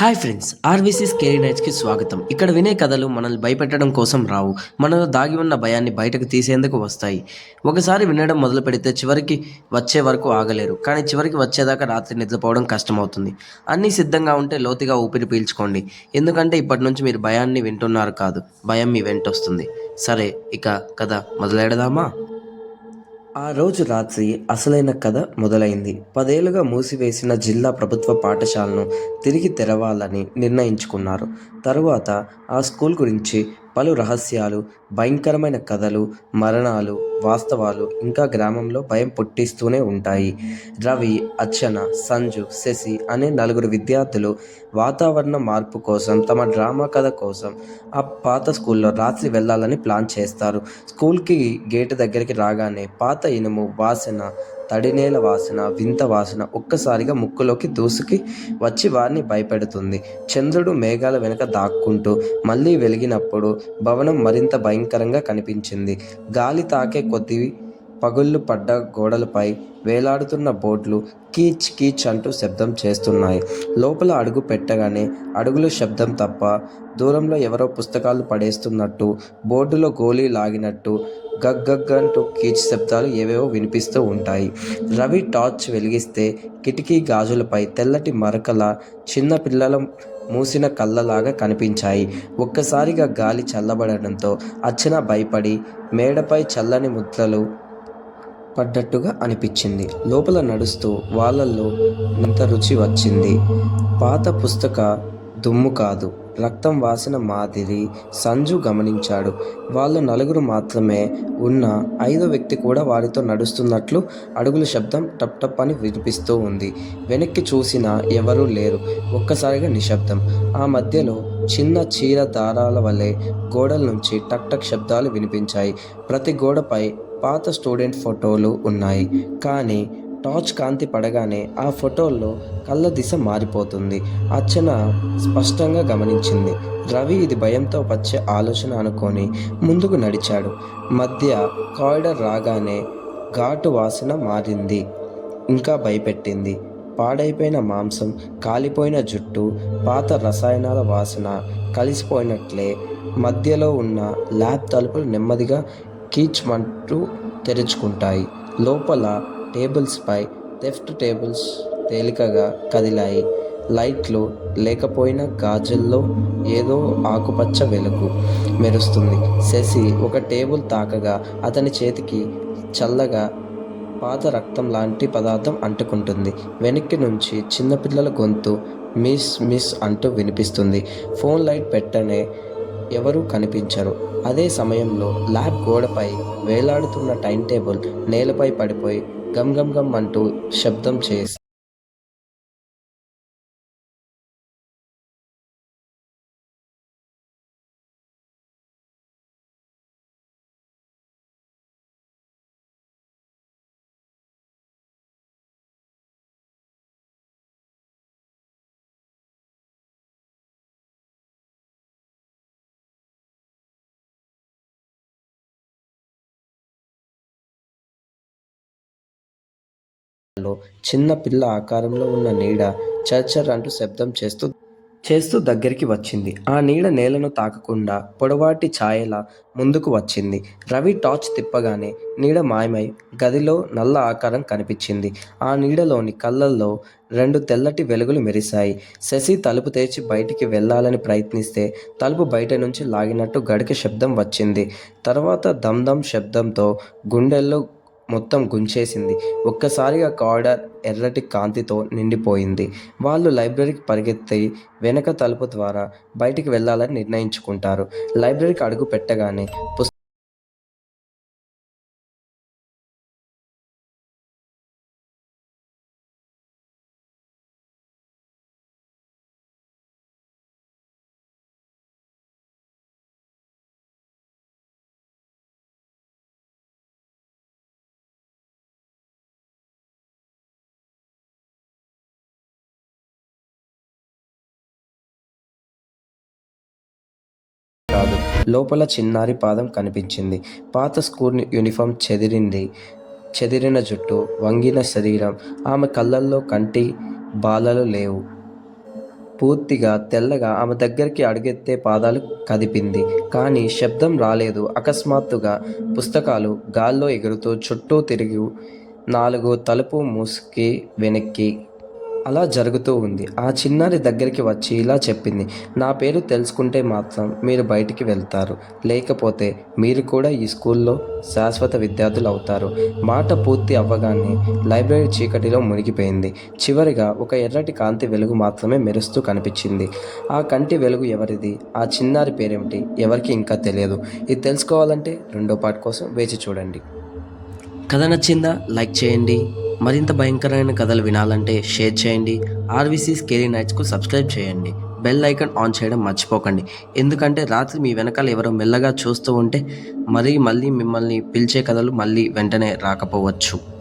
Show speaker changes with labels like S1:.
S1: Hi friends RVC scary నైట్స్కి స్వాగతం. ఇక్కడ వినే కథలు మనల్ని భయపెట్టడం కోసం రావు. మనలో దాగి ఉన్న భయాన్ని బయటకు తీసేందుకు వస్తాయి. ఒకసారి వినడం మొదలు పెడితే చివరికి వచ్చే వరకు ఆగలేరు. కానీ చివరికి వచ్చేదాకా రాత్రి నిద్రపోవడం కష్టమవుతుంది. అన్నీ సిద్ధంగా ఉంటే లోతుగా ఊపిరి పీల్చుకోండి. ఎందుకంటే ఇప్పటి నుంచి మీరు భయాన్ని వింటున్నారు కాదు. భయం మీ వెంట వస్తుంది. సరే ఇక కథ మొదలెడదామా? ఆ రోజు రాత్రి అసలైన కథ మొదలైంది. పదేళ్ళుగా మూసివేసిన జిల్లా ప్రభుత్వ పాఠశాలను తిరిగి తెరవాలని నిర్ణయించుకున్నారు. తరువాత ఆ స్కూల్ గురించి పలు రహస్యాలు భయంకరమైన కథలు మరణాలు వాస్తవాలు ఇంకా గ్రామంలో భయం పుట్టిస్తూనే ఉంటాయి. రవి అర్చన సంజు శశి అనే నలుగురు విద్యార్థులు వాతావరణ మార్పు కోసం తమ డ్రామా కథ కోసం ఆ పాత స్కూల్లో రాత్రి వెళ్ళాలని ప్లాన్ చేస్తారు. స్కూల్కి గేటు దగ్గరికి రాగానే పాత ఇనుము వాసన తడినేల వాసన వింత వాసన ఒక్కసారిగా ముక్కులోకి దూసుకి వచ్చి వారిని భయపెడుతుంది. చంద్రుడు మేఘాల వెనుక దాక్కుంటూ మళ్ళీ వెలిగినప్పుడు భవనం మరింత భయం భయంకరంగా కనిపించింది. గాలి తాకే కొద్ది పగుళ్ళు పడ్డ గోడలపై వేలాడుతున్న బోట్లు కీచ్ కీచ్ అంటూ శబ్దం చేస్తున్నాయి. లోపల అడుగు పెట్టగానే అడుగుల శబ్దం తప్ప దూరంలో ఎవరో పుస్తకాలు పడేస్తున్నట్టు బోర్డులో గోళీ లాగినట్టు గగ్గగ్ అంటూ కీచ్ శబ్దాలు ఏవేవో వినిపిస్తూ ఉంటాయి. రవి టార్చ్ వెలిగిస్తే కిటికీ గాజులపై తెల్లటి మరకల చిన్న పిల్లల మూసిన కళ్ళలాగా కనిపించాయి. ఒక్కసారిగా గాలి చల్లబడడంతో అర్చన భయపడి మేడపై చల్లని ముద్రలు పడ్డట్టుగా అనిపించింది. లోపల నడుస్తూ వాళ్ళల్లో ఇంత రుచి వచ్చింది. పాత పుస్తక దుమ్ము కాదు. రక్తం వాసిన మాదిరి సంజు గమనించాడు. వాళ్ళు నలుగురు మాత్రమే ఉన్న ఐదో వ్యక్తి కూడా వారితో నడుస్తున్నట్లు అడుగుల శబ్దం టప్ టప్ అని వినిపిస్తూ ఉంది. వెనక్కి చూసినా ఎవరూ లేరు. ఒక్కసారిగా నిశ్శబ్దం. ఆ మధ్యలో చిన్న చీర దారాల వలె గోడల నుంచి టక్ టక్ శబ్దాలు వినిపించాయి. ప్రతి గోడపై పాత స్టూడెంట్ ఫోటోలు ఉన్నాయి. కానీ టార్చ్ కాంతి పడగానే ఆ ఫోటోల్లో కళ్ళ దిశ మారిపోతుంది. అర్చన స్పష్టంగా గమనించింది. రవి ఇది భయంతో వచ్చే ఆలోచన అనుకొని ముందుకు నడిచాడు. మధ్య కారిడర్ రాగానే ఘాటు వాసన మారింది. ఇంకా భయపెట్టింది. పాడైపోయిన మాంసం కాలిపోయిన జుట్టు పాత రసాయనాల వాసన కలిసిపోయినట్లే. మధ్యలో ఉన్న ల్యాబ్ తలుపులు నెమ్మదిగా కీచ్మంటూ తెరుచుకుంటాయి. లోపల టేబుల్స్పై లెఫ్ట్ టేబుల్స్ తేలికగా కదిలాయి. లైట్లు లేకపోయినా గాజుల్లో ఏదో ఆకుపచ్చ వెలుగు మెరుస్తుంది. శశి ఒక టేబుల్ తాకగా అతని చేతికి చల్లగా పాత రక్తం లాంటి పదార్థం అంటుకుంటుంది. వెనక్కి నుంచి చిన్నపిల్లల గొంతు మిస్ మిస్ అంటూ వినిపిస్తుంది. ఫోన్ లైట్ పెట్టనే ఎవరూ కనిపించరు. అదే సమయంలో ల్యాబ్ గోడపై వేలాడుతున్న టైం టేబుల్ నేలపై పడిపోయి గమ్ గమ్ గమ్ అంటూ శబ్దం చేసి లో చిన్న పిల్ల ఆకారంలో ఉన్న నీడ చర్చర్ అంటూ శబ్దం చేస్తూ చేస్తూ దగ్గరికి వచ్చింది. ఆ నీడ నేలను తాకకుండా పొడవాటి ఛాయల ముందుకు వచ్చింది. రవి టార్చ్ తిప్పగానే నీడ మాయమై గదిలో నల్ల ఆకారం కనిపించింది. ఆ నీడలోని కళ్ళల్లో రెండు తెల్లటి వెలుగులు మెరిశాయి. శశి తలుపు తెరిచి బయటికి వెళ్ళాలని ప్రయత్నిస్తే తలుపు బయట నుంచి లాగినట్టు గడిక శబ్దం వచ్చింది. తర్వాత దమ్ దమ్ శబ్దంతో గుండెల్లో మొత్తం గుంచేసింది. ఒక్కసారిగా కారిడార్ ఎర్రటి కాంతితో నిండిపోయింది. వాళ్ళు లైబ్రరీకి పరిగెత్తి వెనక తలుపు ద్వారా బయటికి వెళ్ళాలని నిర్ణయించుకుంటారు. లైబ్రరీకి అడుగు పెట్టగానే కాదు. లోపల చిన్నారి పాదం కనిపించింది. పాత స్కూల్ యూనిఫామ్ చెదిరింది. చెదిరిన జుట్టు వంగిన శరీరం. ఆమె కళ్ళల్లో కంటి బాలలు లేవు. పూర్తిగా తెల్లగా ఆమె దగ్గరికి అడుగెత్తే పాదాలు కదిపింది. కానీ శబ్దం రాలేదు. అకస్మాత్తుగా పుస్తకాలు గాల్లో ఎగురుతూ చుట్టూ తిరిగి నాలుగు తలుపు మూసుకి వెనక్కి అలా జరుగుతూ ఉంది. ఆ చిన్నారి దగ్గరికి వచ్చి ఇలా చెప్పింది నా పేరు తెలుసుకుంటే మాత్రం మీరు బయటికి వెళ్తారు. లేకపోతే మీరు కూడా ఈ స్కూల్లో శాశ్వత విద్యార్థులు అవుతారు. మాట పూర్తి అవ్వగానే లైబ్రరీ చీకటిలో మునిగిపోయింది. చివరిగా ఒక ఎర్రటి కాంతి వెలుగు మాత్రమే మెరుస్తూ కనిపించింది. ఆ కంటి వెలుగు ఎవరిది? ఆ చిన్నారి పేరేమిటి? ఎవరికి ఇంకా తెలియదు. ఇది తెలుసుకోవాలంటే రెండో పార్ట్ కోసం వేచి చూడండి. కథ నచ్చిందా? లైక్ చేయండి. మరింత భయంకరమైన కథలు వినాలంటే షేర్ చేయండి. ఆర్వీసీ స్కేరీ నైట్స్కు సబ్స్క్రైబ్ చేయండి. బెల్ ఐకాన్ ఆన్ చేయడం మర్చిపోకండి. ఎందుకంటే రాత్రి మీ వెనకాల ఎవరో మెల్లగా చూస్తూ ఉంటే మరీ మళ్ళీ మిమ్మల్ని పిలిచే కథలు మళ్ళీ వెంటనే రాకపోవచ్చు.